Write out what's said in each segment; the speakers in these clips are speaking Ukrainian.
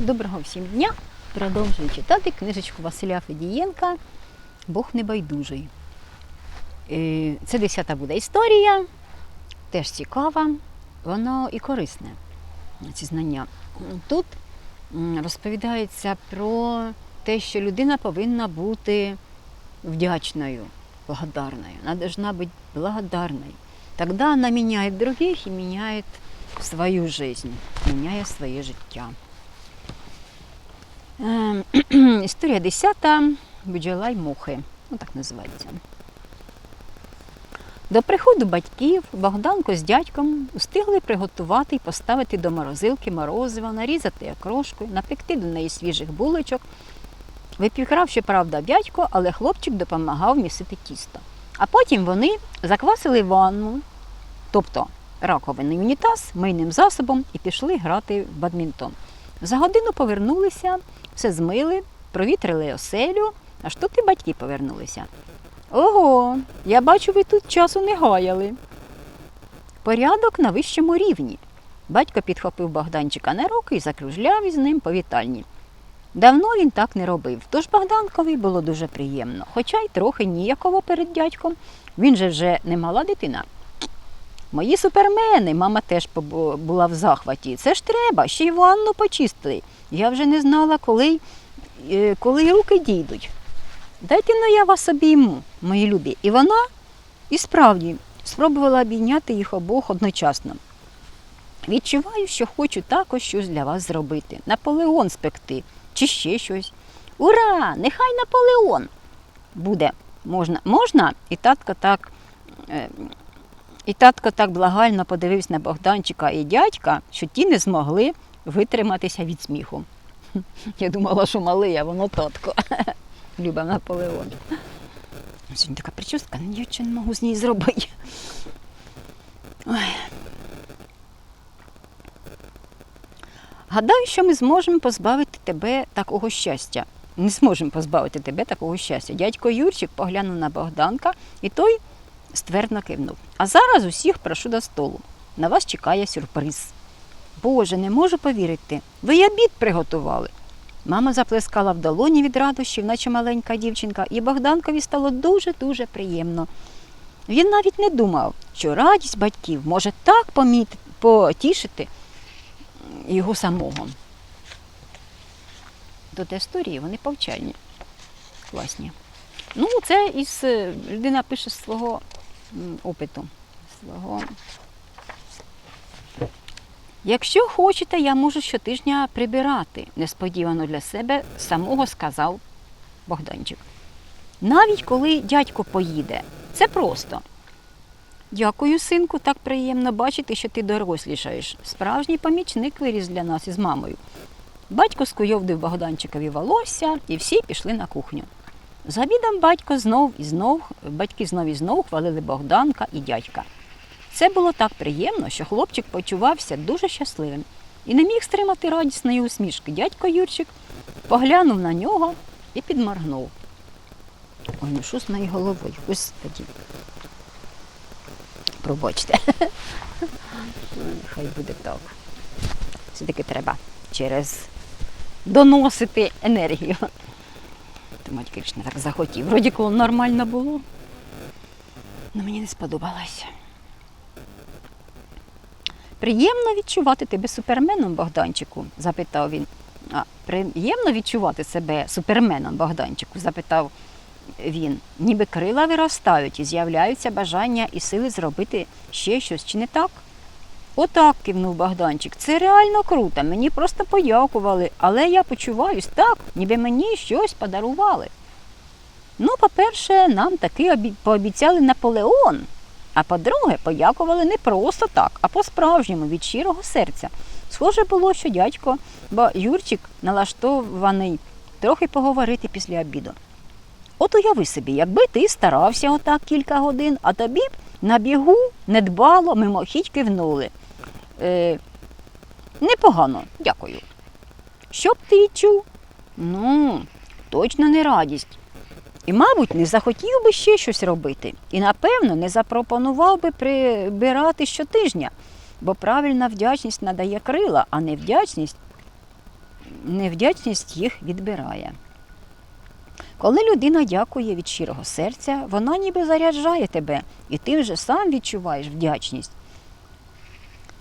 Доброго всім дня! Продовжую читати книжечку Василя Федієнка Бог небайдужий. Е, Це десята буде історія, теж цікава, воно і корисне, ці знання. Тут розповідається про те, що людина повинна бути вдячною, благодарною. Она должна быть благодарной. Тогда она меняет других и меняет свою жизнь, меняє своє життя. Ем, Історія 10. Бджола мухи. Ну так називається. До приходу батьків Богданко з дядьком встигли приготувати і поставити до морозилки морозиво, нарізати окрошку, напекти до неї свіжих булочок. Випікав, щоправда, дядько, але хлопчик допомагав місити тісто. А потім вони заквасили ванну, тобто раковинний унітаз, мийним засобом і пішли грати в бадмінтон. За годину повернулися, все змили, провітрили оселю. Аж тут і батьки повернулися. Ого, я бачу, ви тут часу не гаяли. Порядок на вищому рівні. Батько підхопив Богданчика на руки і закружляв із ним по вітальні. Давно він так не робив, тож Богданкові було дуже приємно, хоча й трохи ніяково перед дядьком. Він же вже не мала дитина. Мої супермени, мама теж була в захваті. Це ж треба, ще й ванну почистили. Я вже не знала, коли, е, коли руки дійдуть. Дайте ну я вас обійму, мої любі. І вона і справді спробувала обійняти їх обох одночасно. Відчуваю, що хочу також щось для вас зробити. Наполеон спекти чи ще щось. Ура! Нехай Наполеон! Буде. Можна, можна? І татко так. е, І татко так благально подивився на Богданчика і дядька, що ті не змогли витриматися від сміху. Я думала, що малий, а воно татко. Люба Наполеон. Сьогодні така прическа, ну, нічого не можу з ній зробити. Ой. Гадаю, що ми зможемо позбавити тебе такого щастя. Не зможемо позбавити тебе такого щастя. Дядько Юрчик поглянув на Богданка, і той ствердно кивнув. А зараз усіх прошу до столу. На вас чекає сюрприз. Боже, не можу повірити. Ви й обід приготували. Мама заплескала в долоні від радощів, наче маленька дівчинка, і Богданкові стало дуже-дуже приємно. Він навіть не думав, що радість батьків може так поміт... потішити його самого. До історії вони повчальні, класні. Ну, це із е, людина пише з свого опиту. Свого. Якщо хочете, я можу щотижня прибирати, несподівано для себе самого сказав Богданчик. Навіть коли дядько поїде, це просто. Дякую, синку, так приємно бачити, що ти дорослішаєш. Справжній помічник виріс для нас із мамою. Батько скуйовдив Богданчикові волосся, і всі пішли на кухню. За обідом батько знов і знов, батьки знов і знов хвалили Богданка і дядька. Це було так приємно, що хлопчик почувався дуже щасливим і не міг стримати радісної усмішки. Дядько Юрчик поглянув на нього і підморгнув. Ой, ну що з моєю головою? Господи. Пробачте. Хай буде так. Все-таки треба через доносити енергію. Думать, звісно, так захотів. Вроді коли нормально було. але мені не сподобалося. Приємно відчувати тебе суперменом, Богданчику? запитав він. А, приємно відчувати себе суперменом, Богданчику? запитав він. Ніби крила виростають і з'являються бажання і сили зробити ще щось, чи не так? Отак, кивнув Богданчик. Це реально круто. Мені просто подякували, але я почуваюсь так, ніби мені щось подарували. Ну, по-перше, нам таки обі- пообіцяли Наполеон. А по-друге, подякували не просто так, а по-справжньому від щирого серця. Схоже було, що дядько, бо Юрчик налаштований трохи поговорити після обіду. От уяви собі, якби ти старався отак кілька годин, а тобі б на бігу недбало мимохідь кивнули. Е, непогано, дякую. Що б ти відчув? Ну, точно не радість. І, мабуть, не захотів би ще щось робити. І, напевно, не запропонував би прибирати щотижня, бо правильна вдячність надає крила, а невдячність невдячність їх відбирає. Коли людина дякує від щирого серця, вона ніби заряджає тебе, і ти вже сам відчуваєш вдячність.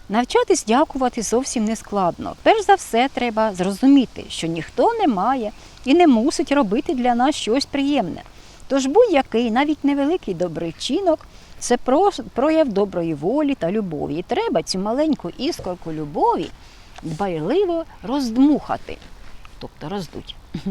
Навчатись дякувати зовсім не складно. Перш за все, треба зрозуміти, що ніхто не має і не мусить робити для нас щось приємне. Тож будь-який, навіть невеликий добрий вчинок це прояв доброї волі та любові. І треба цю маленьку іскорку любові дбайливо роздмухати, тобто роздуть.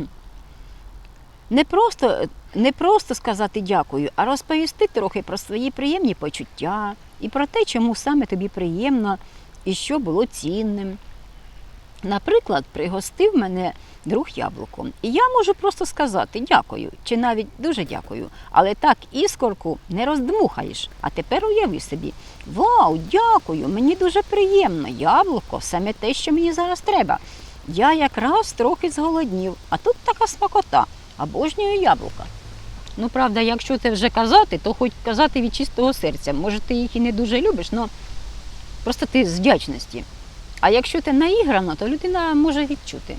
Не просто, не просто сказати дякую, а розповісти трохи про свої приємні почуття і про те, чому саме тобі приємно і що було цінним. Наприклад, пригостив мене друг яблуком, і я можу просто сказати дякую, чи навіть дуже дякую, але так іскорку не роздмухаєш. А тепер уяви собі, вау, дякую, мені дуже приємно, яблуко саме те, що мені зараз треба. Я якраз трохи зголоднів, а тут така смакота, обожнюю яблука. Ну, правда, якщо це вже казати, то хоч казати від чистого серця. Може, ти їх і не дуже любиш, але просто ти з вдячності. А якщо ти наіграно, то людина може відчути.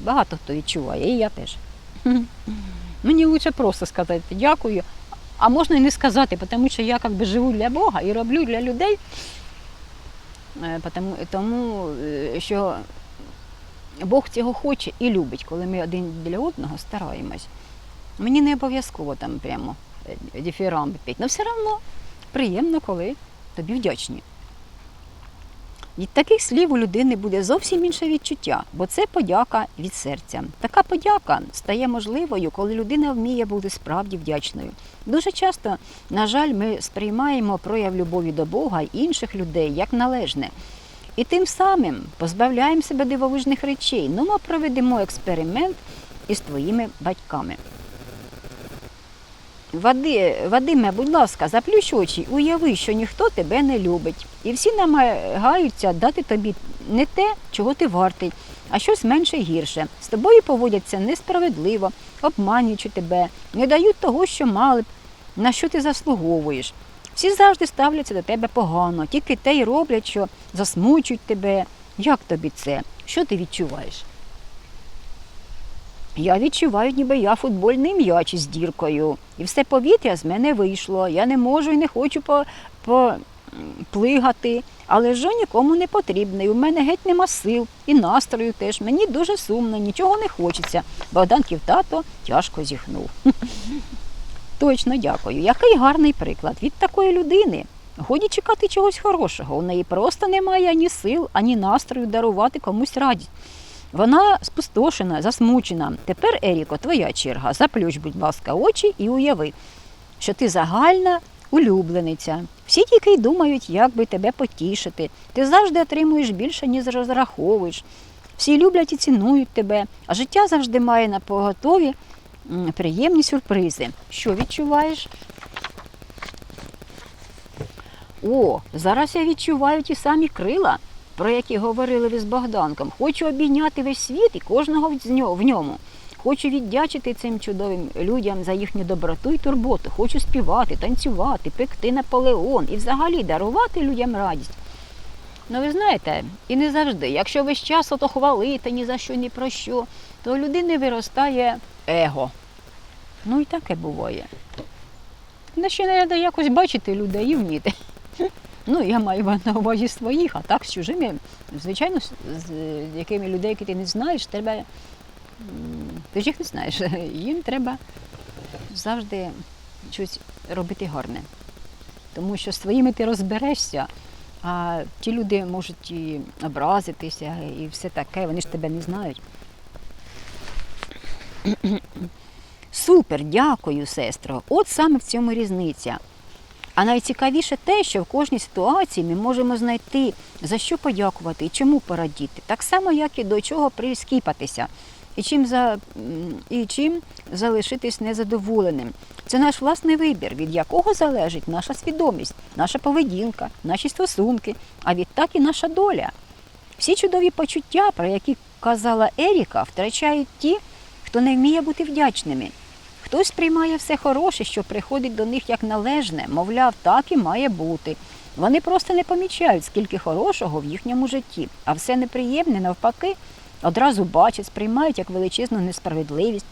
Багато хто відчуває, і я теж. Мені краще просто сказати дякую, а можна і не сказати, тому що я як би живу для Бога і роблю для людей, Е, тому, тому е, що Бог цього хоче і любить, коли ми один для одного стараємось. Мені не обов'язково там прямо е, дифірамби піти, але все одно приємно, коли тобі вдячні. Від таких слів у людини буде зовсім інше відчуття, бо це подяка від серця. Така подяка стає можливою, коли людина вміє бути справді вдячною. Дуже часто, на жаль, ми сприймаємо прояв любові до Бога і інших людей як належне. І тим самим позбавляємо себе дивовижних речей. Ну, ми проведемо експеримент із твоїми батьками. Вади, Вадиме, будь ласка, заплющ очі, уяви, що ніхто тебе не любить. І всі намагаються дати тобі не те, чого ти вартий, а щось менше гірше. З тобою поводяться несправедливо, обманюючи тебе, не дають того, що мали б, на що ти заслуговуєш. Всі завжди ставляться до тебе погано, тільки те й роблять, що засмучують тебе. Як тобі це? Що ти відчуваєш? Я відчуваю, ніби я футбольний м'яч із діркою. І все повітря з мене вийшло. Я не можу і не хочу по, по, м, плигати, але ж нікому не потрібний. У мене геть нема сил і настрою теж. Мені дуже сумно, нічого не хочеться. Богдан тато тяжко зіхнув. Точно дякую. Який гарний приклад від такої людини. Годі чекати чогось хорошого. У неї просто немає ані сил, ані настрою дарувати комусь радість. Вона спустошена, засмучена. Тепер, Еріко, твоя черга. Заплющ, будь ласка, очі і уяви, що ти загальна улюблениця. Всі тільки й думають, як би тебе потішити. Ти завжди отримуєш більше, ніж розраховуєш. Всі люблять і цінують тебе, а життя завжди має на поготові приємні сюрпризи. Що відчуваєш? О, зараз я відчуваю ті самі крила, про які говорили ви з Богданком. Хочу обійняти весь світ і кожного в ньому. Хочу віддячити цим чудовим людям за їхню доброту і турботу. Хочу співати, танцювати, пекти Наполеон і взагалі дарувати людям радість. Ну, ви знаєте, і не завжди. Якщо весь час ото хвалити ні за що, ні про що, то у людини виростає его. Ну і таке буває. Ну, ще треба якось бачити людей і вміти. Ну, я маю на увазі своїх, а так з чужими, звичайно, з якими людей, які ти не знаєш, треба. Ти ж їх не знаєш. Їм треба завжди щось робити гарне. Тому що з своїми ти розберешся, а ті люди можуть і образитися, і все таке, вони ж тебе не знають. Супер, дякую, сестро. От саме в цьому різниця. А найцікавіше те, що в кожній ситуації ми можемо знайти, за що подякувати і чому порадіти. Так само, як і до чого прискіпатися, і чим, за, і чим залишитись незадоволеним. Це наш власний вибір, від якого залежить наша свідомість, наша поведінка, наші стосунки, а відтак і наша доля. Всі чудові почуття, про які казала Еріка, втрачають ті, хто не вміє бути вдячними. Хтось сприймає все хороше, що приходить до них як належне, мовляв, так і має бути. Вони просто не помічають, скільки хорошого в їхньому житті, а все неприємне, навпаки, одразу бачать, сприймають як величезну несправедливість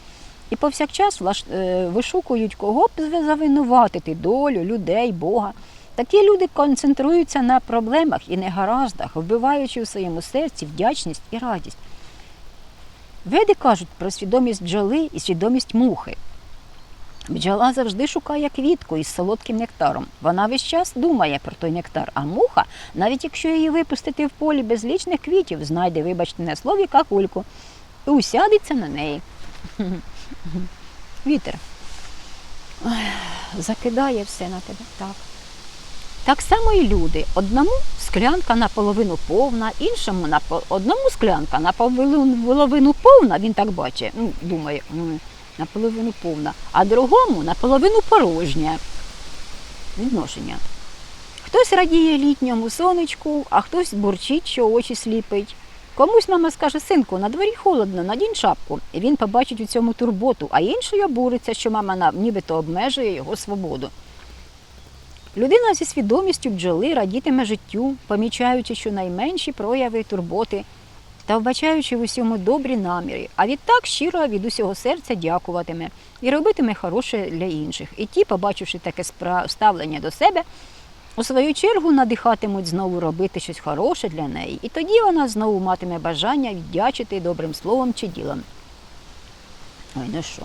і повсякчас е, вишукують, кого б завинуватити долю, людей, Бога. Такі люди концентруються на проблемах і негараздах, вбиваючи у своєму серці вдячність і радість. Веди кажуть про свідомість бджоли і свідомість мухи. Бджола завжди шукає квітку із солодким нектаром. Вона весь час думає про той нектар, а муха, навіть якщо її випустити в полі безлічних квітів, знайде, вибачте, на слові какульку і усядеться на неї. Вітер закидає все на тебе. Так. Так само і люди. Одному склянка наполовину повна, іншому напо- одному склянка наполовину повна, він так бачить, ну, думає, «М, наполовину повна, а другому наполовину порожня. Відношення. Хтось радіє літньому сонечку, а хтось бурчить, що очі сліпить. Комусь мама скаже, синку, на дворі холодно, надінь шапку. І він побачить у цьому турботу, а інший обуриться, що мама нібито обмежує його свободу. Людина зі свідомістю бджоли радітиме життю, помічаючи щонайменші прояви турботи та вбачаючи в усьому добрі наміри, а відтак щиро від усього серця дякуватиме і робитиме хороше для інших. І ті, побачивши таке ставлення до себе, у свою чергу надихатимуть знову робити щось хороше для неї, і тоді вона знову матиме бажання віддячити добрим словом чи ділом. Ой, ну що.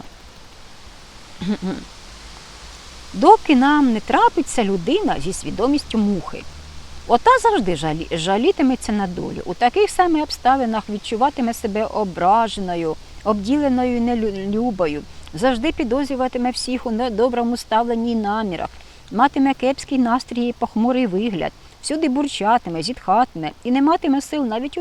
Доки нам не трапиться людина зі свідомістю мухи. Ота завжди жалі, жалітиметься на долю. У таких самих обставинах відчуватиме себе ображеною, обділеною нелюбою, завжди підозрюватиме всіх у недоброму ставленні й намірах, матиме кепський настрій і похмурий вигляд, всюди бурчатиме, зітхатиме і не матиме сил навіть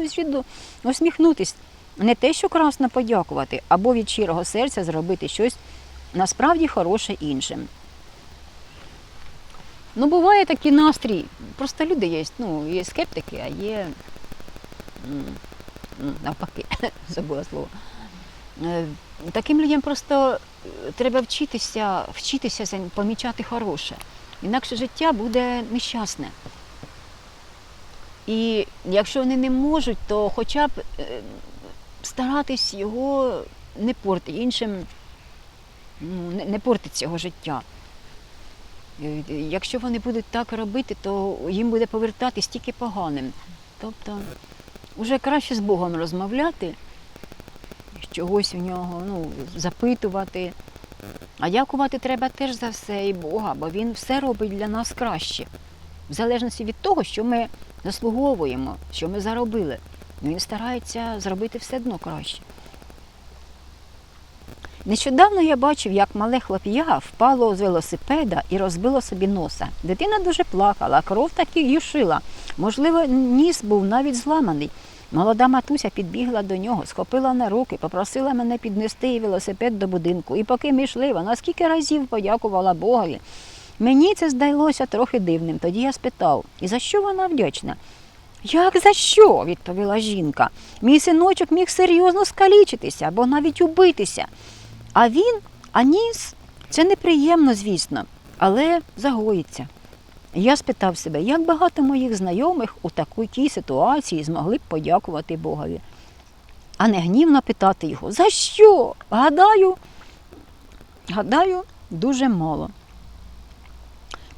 усміхнутись, не те, що красно подякувати, або від щирого серця зробити щось насправді хороше іншим. Ну, буває такий настрій. Просто люди є, ну, є скептики, а є навпаки, забула слово. Е, Таким людям просто е, треба вчитися, вчитися помічати хороше. Інакше життя буде нещасне. І якщо вони не можуть, то хоча б е, старатись його не портити, іншим ну, не портить цього життя. Е, Якщо вони будуть так робити, то їм буде повертатись тільки поганим. Тобто, вже краще з Богом розмовляти, чогось у нього, ну, запитувати. А дякувати треба теж за все і Бога, бо Він все робить для нас краще. В залежності від того, що ми заслуговуємо, що ми заробили. Він старається зробити все одно краще. Нещодавно я бачив, як мале хлоп'я впало з велосипеда і розбило собі носа. Дитина дуже плакала, кров таки юшила. Можливо, ніс був навіть зламаний. Молода матуся підбігла до нього, схопила на руки, попросила мене піднести їй велосипед до будинку. І поки ми йшли, вона скільки разів подякувала Богові. Мені це здалося трохи дивним. Тоді я спитав, і за що вона вдячна? Як за що? відповіла жінка. Мій синочок міг серйозно скалічитися або навіть убитися. А він, а ніс, це неприємно, звісно, але загоїться. Я спитав себе, як багато моїх знайомих у такій ситуації змогли б подякувати Богові, а не гнівно питати його, за що? Гадаю, гадаю, дуже мало.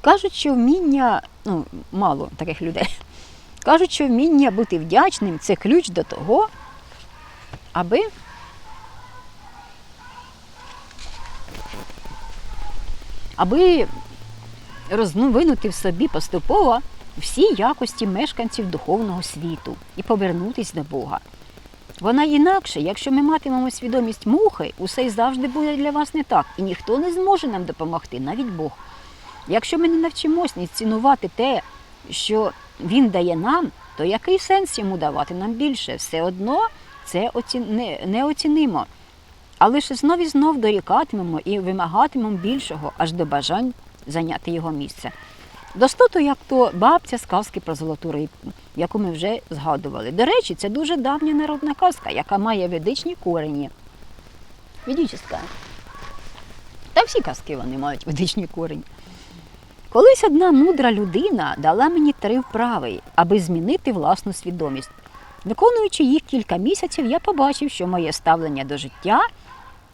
Кажуть, що вміння, ну, мало таких людей. Кажуть, що вміння бути вдячним це ключ до того, аби аби розвинути в собі поступово всі якості мешканців духовного світу і повернутись до Бога. Вона інакше, якщо ми матимемо свідомість мухи, усе й завжди буде для вас не так, і ніхто не зможе нам допомогти, навіть Бог. Якщо ми не навчимось не цінувати те, що Він дає нам, то який сенс йому давати нам більше? Все одно це оці... не... не оцінимо. А лише знов і знов дорікатимемо і вимагатимемо більшого, аж до бажань зайняти його місце. Достоту, як то бабця з казки про золоту рибку, яку ми вже згадували. До речі, це дуже давня народна казка, яка має ведичні корені. Ведичська. Та всі казки вони мають ведичні корені. Колись одна мудра людина дала мені три вправи, аби змінити власну свідомість. Виконуючи їх кілька місяців, я побачив, що моє ставлення до життя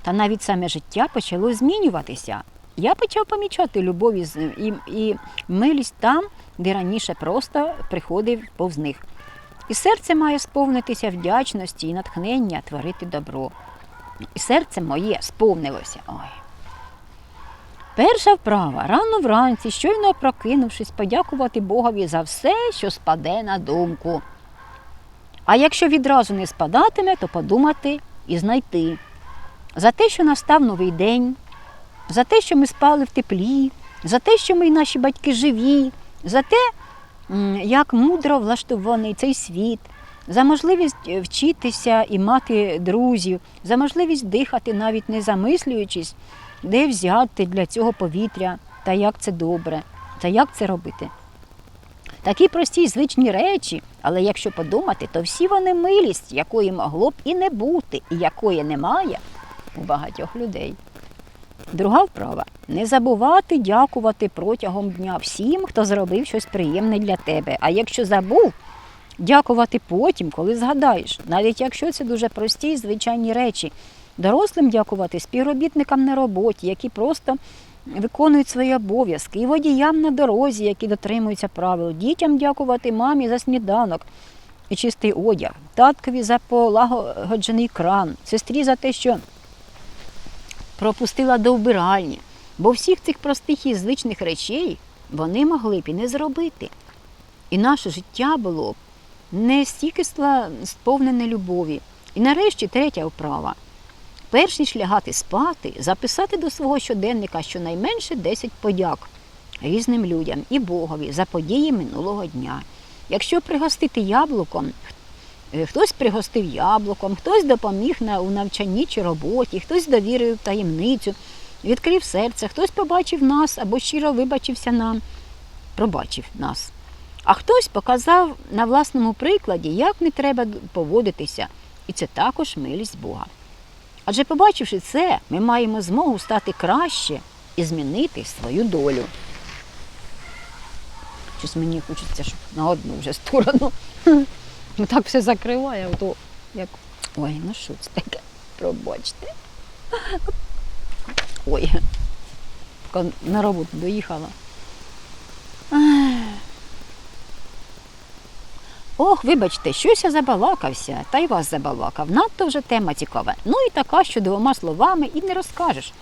та навіть саме життя почало змінюватися. Я почав помічати любов і, і, милість там, де раніше просто приходив повз них. І серце має сповнитися вдячності і натхнення творити добро. І серце моє сповнилося. Ой. Перша вправа рано вранці, щойно прокинувшись, подякувати Богові за все, що спаде на думку. А якщо відразу не спадатиме, то подумати і знайти. За те, що настав новий день, за те, що ми спали в теплі, за те, що ми і наші батьки живі, за те, як мудро влаштований цей світ, за можливість е, вчитися і мати друзів, за можливість дихати, навіть не замислюючись, де взяти для цього повітря та як це добре, та як це робити. Такі прості й звичні речі, але якщо подумати, то всі вони милість, якої могло б і не бути, і якої немає у багатьох людей. Друга вправа не забувати дякувати протягом дня всім, хто зробив щось приємне для тебе. А якщо забув, дякувати потім, коли згадаєш, навіть якщо це дуже прості й звичайні речі. Дорослим дякувати співробітникам на роботі, які просто виконують свої обов'язки, і водіям на дорозі, які дотримуються правил, дітям дякувати мамі за сніданок і чистий одяг, таткові за полагоджений кран, сестрі за те, що пропустила до вбиральні. Бо всіх цих простих і звичних речей вони могли б і не зробити. І наше життя було б не стільки сповнене любові. І нарешті третя вправа. Перш ніж лягати спати, записати до свого щоденника щонайменше 10 подяк різним людям і Богові за події минулого дня. Якщо пригостити яблуком, хтось пригостив яблуком, хтось допоміг на, у навчанні чи роботі, хтось довірив таємницю, відкрив серце, хтось побачив нас або щиро вибачився нам, пробачив нас. А хтось показав на власному прикладі, як не треба поводитися, і це також милість Бога. Адже побачивши це, ми маємо змогу стати краще і змінити свою долю. Щось мені хочеться, щоб на одну вже сторону. Ну так все закриває, то як. Ой, ну що це таке? Пробачте. Ой. На роботу доїхала. Ох, вибачте, щось я забалакався, та й вас забалакав. Надто вже тема цікава. Ну і така, що двома словами і не розкажеш.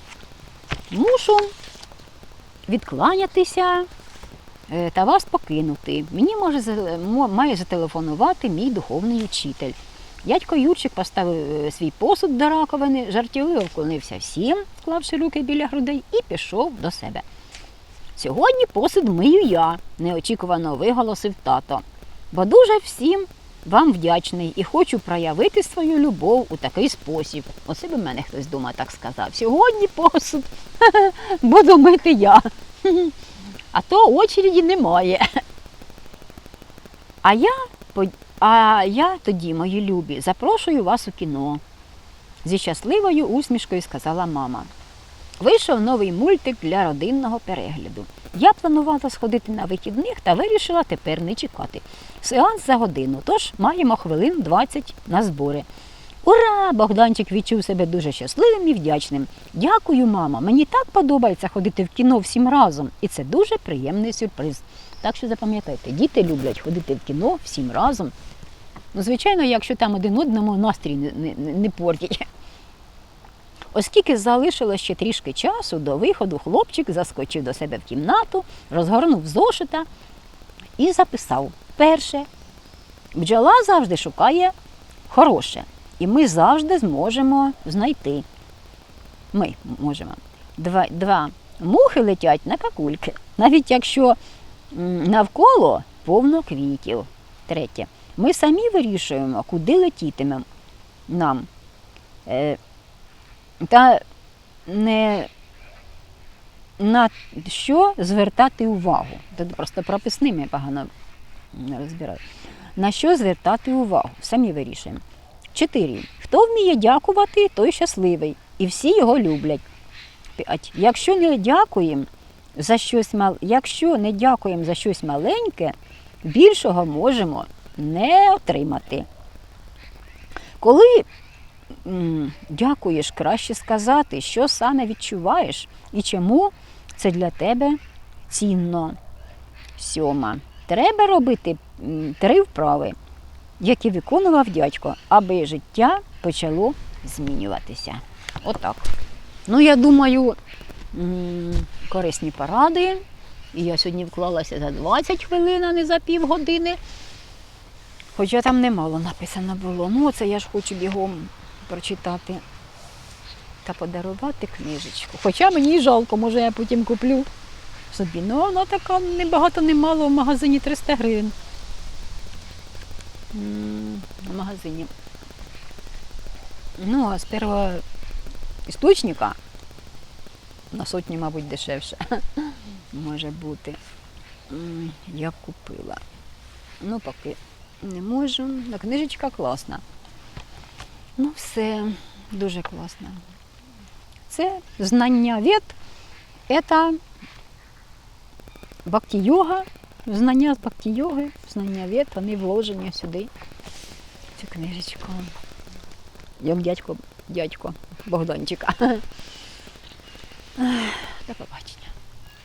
Мушу відкланятися та вас покинути. Мені може має зателефонувати мій духовний учитель. Дядько Юрчик поставив е, свій посуд до раковини, жартівливо вклонився всім, склавши руки біля грудей, і пішов до себе. Сьогодні посуд мию я, неочікувано виголосив тато. Бо дуже всім вам вдячний і хочу проявити свою любов у такий спосіб. Оце би мене хтось дома так сказав. Сьогодні посуд буду мити я. А то очереді немає. А я, а я тоді, мої любі, запрошую вас у кіно. Зі щасливою усмішкою сказала мама. Вийшов новий мультик для родинного перегляду. Я планувала сходити на вихідних та вирішила тепер не чекати. Сеанс за годину, тож маємо хвилин 20 на збори. Ура! Богданчик відчув себе дуже щасливим і вдячним. Дякую, мама. Мені так подобається ходити в кіно всім разом, і це дуже приємний сюрприз. Так що запам'ятайте, діти люблять ходити в кіно всім разом. Ну, звичайно, якщо там один одному настрій не, не, не портять. Оскільки залишилось ще трішки часу до виходу, хлопчик заскочив до себе в кімнату, розгорнув зошита і записав: перше, бджола завжди шукає хороше, і ми завжди зможемо знайти. Ми можемо. Два, два. Мухи летять на какульки, навіть якщо навколо повно квітів. Третє. Ми самі вирішуємо, куди летітиме нам. Е, та не на що звертати увагу. Тут просто прописними погано розбираю. На що звертати увагу? Самі вирішуємо. Чотири. Хто вміє дякувати, той щасливий. І всі його люблять. П'ять. Якщо не дякуємо за щось мал... якщо не дякуємо за щось маленьке, більшого можемо не отримати. Коли дякуєш, краще сказати, що саме відчуваєш і чому це для тебе цінно. Сьома. Треба робити три вправи, які виконував дядько, аби життя почало змінюватися. Отак. Ну, я думаю, корисні поради. І я сьогодні вклалася за 20 хвилин, а не за півгодини. Хоча там немало написано було. Ну, це я ж хочу бігом прочитати та подарувати книжечку. Хоча мені жалко, може я потім куплю собі. Ну, вона така небагато немало в магазині 300 гривень. В магазині. Ну, а з першого істочника на сотню, мабуть, дешевше може бути. Я купила. Ну, поки не можу. Книжечка класна. Ну, все дуже класно. Це знання від, це бхакті-йога, знання з бхакті-йоги, знання від, вони вложені сюди, цю книжечку. Як дядько, дядько Богданчика. До побачення.